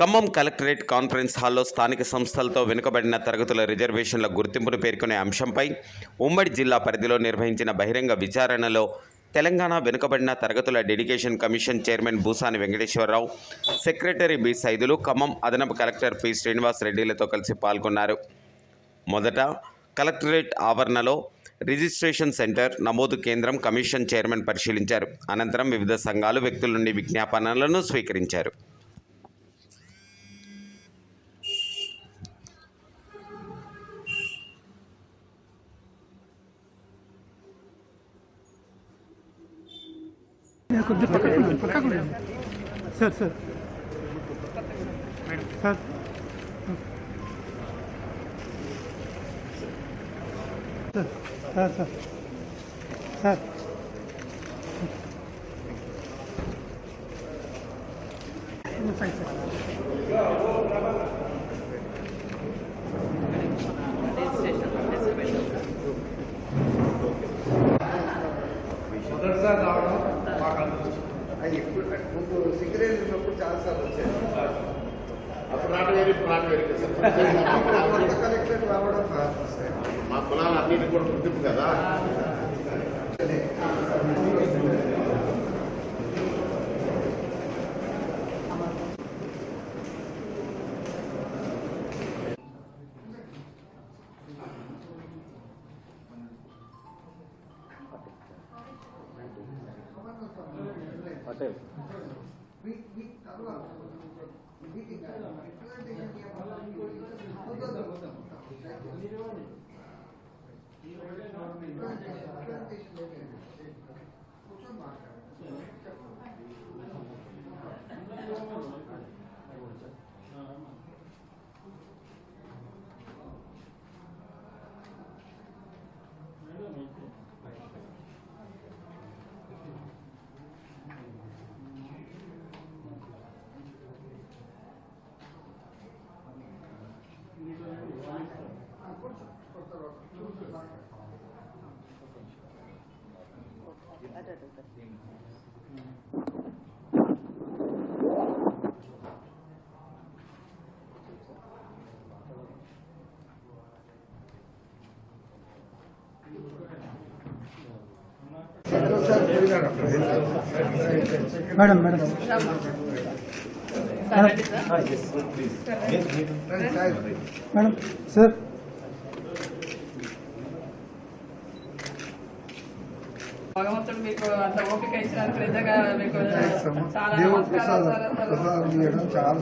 Khammam collectorate conference హాల్లో స్థానిక సంస్థలతో వెనుకబడిన తరగతుల రిజర్వేషన్ల గుర్తింపును పేర్కొనే అంశంపై ఉమ్మడి జిల్లా పరిధిలో నిర్వహించిన బహిరంగ విచారణలో తెలంగాణ వెనుకబడిన తరగతుల dedication commission chairman Bhusani Venkateswararao secretary B Saidulu Khammam అదనపు కలెక్టర్ పి శ్రీనివాస్ రెడ్డిలతో కలిసి పాల్గొన్నారు. మొదట కలెక్టరేట్ ఆవరణలో రిజిస్ట్రేషన్ సెంటర్ నమోదు కేంద్రం కమిషన్ చైర్మన్ పరిశీలించారు. అనంతరం వివిధ సంఘాలు వ్యక్తుల నుండి విజ్ఞాపనలను స్వీకరించారు. కొంచెం పక్కకు ఉండండి, పక్కకు ఉండండి. Sir sir sir sir sir sir sir fine అది ఎప్పుడు ముందు సిగరెట్ ఉన్నప్పుడు చాలాసార్లు వచ్చాయి అప్పుడు నాటు వేరు ఇప్పుడు నాటు వేరు కదా సార్. కొత్త కలెక్టర్ రావడం. మా కులాలు అన్నిటి కూడా గుర్తింపు కదా మీ- మీ తర్వాత meeting representation madam madam. Madam sir. భగవంతుడు మీకు అంత ఓపిక ఇచ్చినందుకు నిజంగా మీకు చాలా చాలా